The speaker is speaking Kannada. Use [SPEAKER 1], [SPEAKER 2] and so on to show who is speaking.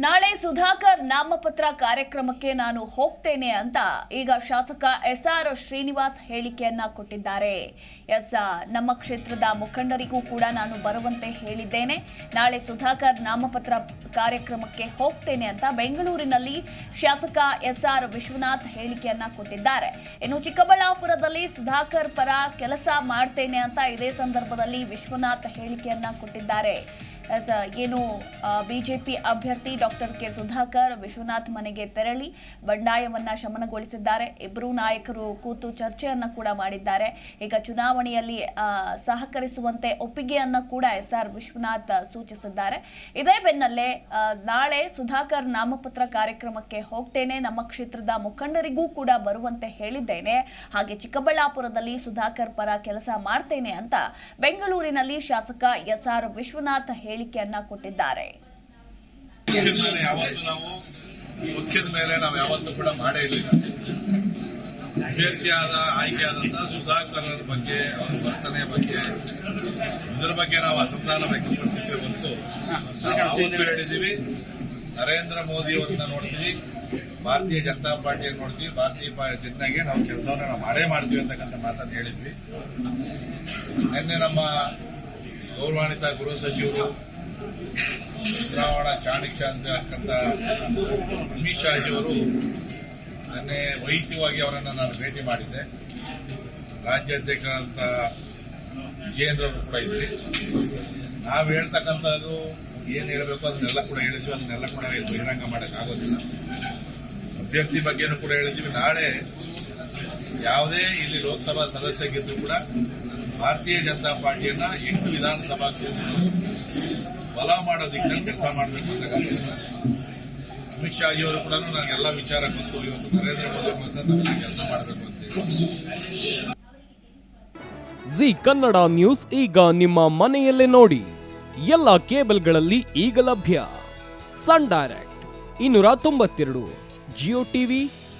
[SPEAKER 1] ನಾಳೆ ಸುಧಾಕರ್ ನಾಮಪತ್ರ ಕಾರ್ಯಕ್ರಮಕ್ಕೆ ನಾನು ಹೋಗ್ತೇನೆ ಅಂತ ಈಗ ಶಾಸಕ ಎಸ್ ಆರ್ ಶ್ರೀನಿವಾಸ್ ಹೇಳಿಕೆಯನ್ನ ಕೊಟ್ಟಿದ್ದಾರೆ. ಎಸ್ ನಮ್ಮ ಕ್ಷೇತ್ರದ ಮುಖಂಡರಿಗೂ ಕೂಡ ನಾನು ಬರುವಂತೆ ಹೇಳಿದ್ದೇನೆ. ನಾಳೆ ಸುಧಾಕರ್ ನಾಮಪತ್ರ ಕಾರ್ಯಕ್ರಮಕ್ಕೆ ಹೋಗ್ತೇನೆ ಅಂತ ಬೆಂಗಳೂರಿನಲ್ಲಿ ಶಾಸಕ ಎಸ್ ಆರ್ ವಿಶ್ವನಾಥ್ ಹೇಳಿಕೆಯನ್ನ ಕೊಟ್ಟಿದ್ದಾರೆ. ಇನ್ನು ಚಿಕ್ಕಬಳ್ಳಾಪುರದಲ್ಲಿ ಸುಧಾಕರ್ ಪರ ಕೆಲಸ ಮಾಡ್ತೇನೆ ಅಂತ ಇದೇ ಸಂದರ್ಭದಲ್ಲಿ ವಿಶ್ವನಾಥ್ ಹೇಳಿಕೆಯನ್ನ ಕೊಟ್ಟಿದ್ದಾರೆ. ಏನು ಬಿಜೆಪಿ ಅಭ್ಯರ್ಥಿ ಡಾಕ್ಟರ್ ಕೆ ಸುಧಾಕರ್ ವಿಶ್ವನಾಥ್ ಮನೆಗೆ ತೆರಳಿ ಬಂಡಾಯವನ್ನ ಶಮನಗೊಳಿಸಿದ್ದಾರೆ. ಇಬ್ಬರೂ ನಾಯಕರು ಕೂತು ಚರ್ಚೆಯನ್ನ ಕೂಡ ಮಾಡಿದ್ದಾರೆ. ಈಗ ಚುನಾವಣೆಯಲ್ಲಿ ಸಹಕರಿಸುವಂತೆ ಒಪ್ಪಿಗೆಯನ್ನ ಕೂಡ ಎಸ್ ಆರ್ ವಿಶ್ವನಾಥ್ ಸೂಚಿಸಿದ್ದಾರೆ. ಇದೇ ಬೆನ್ನಲ್ಲೇ ನಾಳೆ ಸುಧಾಕರ್ ನಾಮಪತ್ರ ಕಾರ್ಯಕ್ರಮಕ್ಕೆ ಹೋಗ್ತೇನೆ. ನಮ್ಮ ಕ್ಷೇತ್ರದ ಮುಖಂಡರಿಗೂ ಕೂಡ ಬರುವಂತೆ ಹೇಳಿದ್ದೇನೆ. ಹಾಗೆ ಚಿಕ್ಕಬಳ್ಳಾಪುರದಲ್ಲಿ ಸುಧಾಕರ್ ಪರ ಕೆಲಸ ಮಾಡ್ತೇನೆ ಅಂತ ಬೆಂಗಳೂರಿನಲ್ಲಿ ಶಾಸಕ ಎಸ್ ಆರ್ ವಿಶ್ವನಾಥ್ ಹೇಳಿಕೆಯನ್ನ ಕೊಟ್ಟಿದ್ದಾರೆ.
[SPEAKER 2] ಯಾವತ್ತು ನಾವು ಮುಖ್ಯದ ಮೇಲೆ ನಾವು ಯಾವತ್ತೂ ಕೂಡ ಮಾಡೇ ಇರಲಿಲ್ಲ. ಅಭ್ಯರ್ಥಿಯಾದ ಆಯ್ಕೆಯಾದಂತಹ ಸುಧಾಕರ್ ಬಗ್ಗೆ, ಅವರ ವರ್ತನೆಯ ಬಗ್ಗೆ, ಇದರ ಬಗ್ಗೆ ನಾವು ಅಸಮಾಧಾನ ವ್ಯಕ್ತಪಡಿಸಿದ್ವಿ ಹೊರತು ಯಾವತ್ತೂ ಹೇಳಿದ್ದೀವಿ. ನರೇಂದ್ರ ಮೋದಿ ಅವರನ್ನ ನೋಡ್ತೀವಿ, ಭಾರತೀಯ ಜನತಾ ಪಾರ್ಟಿಯನ್ನು ನೋಡ್ತೀವಿ, ಭಾರತೀಯ ಜನತೆಗೆ ನಾವು ಕೆಲಸವನ್ನು ನಾವು ಮಾಡೇ ಮಾಡ್ತೀವಿ ಅಂತಕ್ಕಂಥ ಮಾತನ್ನು ಹೇಳಿದ್ವಿ. ನಿನ್ನೆ ನಮ್ಮ ಗೌರವಾನ್ವಿತ ಗೃಹ ಸಚಿವರು ಚುನಾವಣಾ ಚಾಣಕ್ಯ ಅಂತಕ್ಕಂಥ ಅಮಿತ್ ಶಾಜಿಯವರು ನಿನ್ನೆ ವೈಯಕ್ತಿಕವಾಗಿ ಅವರನ್ನು ನಾನು ಭೇಟಿ ಮಾಡಿದ್ದೆ. ರಾಜ್ಯಾಧ್ಯಕ್ಷರಾದಂಥ ಜೇಂದ್ರ ಅವರು ಕೂಡ ಇದ್ರಿ. ನಾವು ಹೇಳ್ತಕ್ಕಂಥದ್ದು ಏನು ಹೇಳಬೇಕು ಅದನ್ನೆಲ್ಲ ಕೂಡ ಹೇಳಿದ್ವಿ. ಅದನ್ನೆಲ್ಲ ಕೂಡ ಬಹಿರಂಗ ಮಾಡೋಕ್ಕಾಗೋದಿಲ್ಲ ಅಭ್ಯರ್ಥಿ ಬಗ್ಗೆನೂ ಕೂಡ ಹೇಳಿದ್ವಿ. ನಾಳೆ ಯಾವುದೇ ಇಲ್ಲಿ ಲೋಕಸಭಾ ಸದಸ್ಯಗಿದ್ದು ಕೂಡ ಭಾರತೀಯ ಜನತಾ ಪಾರ್ಟಿಯನ್ನ ಎಂಟು ವಿಧಾನಸಭಾ ಕ್ಷೇತ್ರಗಳು ಬಲ ಮಾಡೋ ದಿಕ್ಕಿನಲ್ಲಿ ಕೆಲಸ ಮಾಡಬೇಕು ಅಂತ ಅಮಿತ್ ಶಾಜಿಯವರು ಕೂಡ ನನಗೆಲ್ಲ ವಿಚಾರ ಗೊತ್ತು. ಇವತ್ತು ನರೇಂದ್ರ ಮೋದಿ ಅವರು ಸಹ ನಾವೆಲ್ಲ ಕೆಲಸ ಮಾಡಬೇಕು ಅಂತ
[SPEAKER 3] ಜಿ ಕನ್ನಡ ನ್ಯೂಸ್ ಈಗ ನಿಮ್ಮ ಮನೆಯಲ್ಲೇ ನೋಡಿ. ಎಲ್ಲ ಕೇಬಲ್ಗಳಲ್ಲಿ ಈಗ ಲಭ್ಯ. ಸನ್ ಡೈರೆಕ್ಟ್, ಇನ್ನೂರ ತೊಂಬತ್ತೆರಡು, ಜಿಯೋ ಟಿವಿ